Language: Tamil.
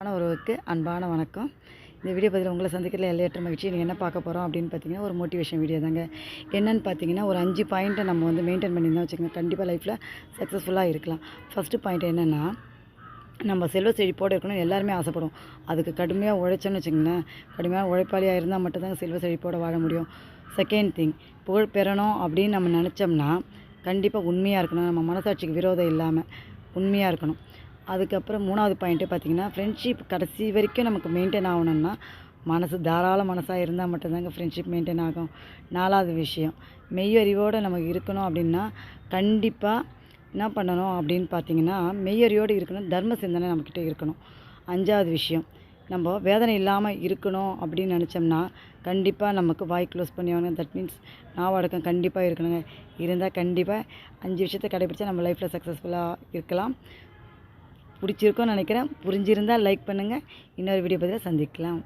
அன்பான உறவுக்கு அன்பான வணக்கம். இந்த வீடியோ பதில் உங்களை சந்திக்கிறதுல எல்லையற்ற மகிழ்ச்சி. நீங்கள் என்ன பார்க்க போகிறோம் அப்படின்னு பார்த்தீங்கன்னா ஒரு மோட்டிவேஷன் வீடியோ தாங்க. என்னென்னு பார்த்தீங்கன்னா ஒரு அஞ்சு பாயிண்ட்டை நம்ம வந்து மெயின்டைன் பண்ணியிருந்தா வச்சுக்கோங்க. கண்டிப்பாக லைஃப்பில் சக்ஸஸ்ஃபுல்லாக இருக்கலாம். ஃபஸ்ட்டு பாயிண்ட் என்னென்னா நம்ம செல்வ செழிப்போடு இருக்கணும்னு எல்லாருமே ஆசைப்படும் அதுக்கு கடுமையாக உழைச்சோன்னு வச்சுங்களேன் கடுமையாக உழைப்பாளியாக இருந்தால் மட்டும்தாங்க செல்வ செழிப்போடு வாழ முடியும். செகண்ட் திங் புகழ் பெறணும் அப்படின்னு நம்ம நினச்சோம்னா கண்டிப்பாக உண்மையாக இருக்கணும். நம்ம மனசாட்சிக்கு விரோதம் இல்லாமல் உண்மையாக இருக்கணும். அதுக்கப்புறம் மூணாவது பாயிண்ட்டு பார்த்தீங்கன்னா ஃப்ரெண்ட்ஷிப் கடைசி வரைக்கும் நமக்கு மெயின்டைன் ஆகணும்னா மனசு தாராள மனசாக இருந்தால் மட்டும்தாங்க ஃப்ரெண்ட்ஷிப் மெயின்டைன் ஆகும். நாலாவது விஷயம் மெய்யறிவோடு நமக்கு இருக்கணும் அப்படின்னா கண்டிப்பாக என்ன பண்ணணும் அப்படின்னு பார்த்தீங்கன்னா மெய்யறிவோடு இருக்கணும் தர்ம சிந்தனை நம்மக்கிட்ட இருக்கணும். அஞ்சாவது விஷயம் நம்ம வேதனை இல்லாமல் இருக்கணும் அப்படின்னு நினச்சோம்னா கண்டிப்பாக நமக்கு வாய் க்ளோஸ் பண்ணி ஆகணும் தட் மீன்ஸ் நாவடக்கம் கண்டிப்பாக இருக்கணுங்க. இருந்தால் கண்டிப்பாக அஞ்சு விஷயத்தை கடைபிடிச்சா நம்ம லைஃப்பில் சக்ஸஸ்ஃபுல்லாக இருக்கலாம். பிடிச்சிருக்கோன்னு நினைக்கிறேன். புரிஞ்சிருந்தால் லைக் பண்ணுங்கள் இன்னொரு வீடியோ பதிலாக சந்திக்கலாம்.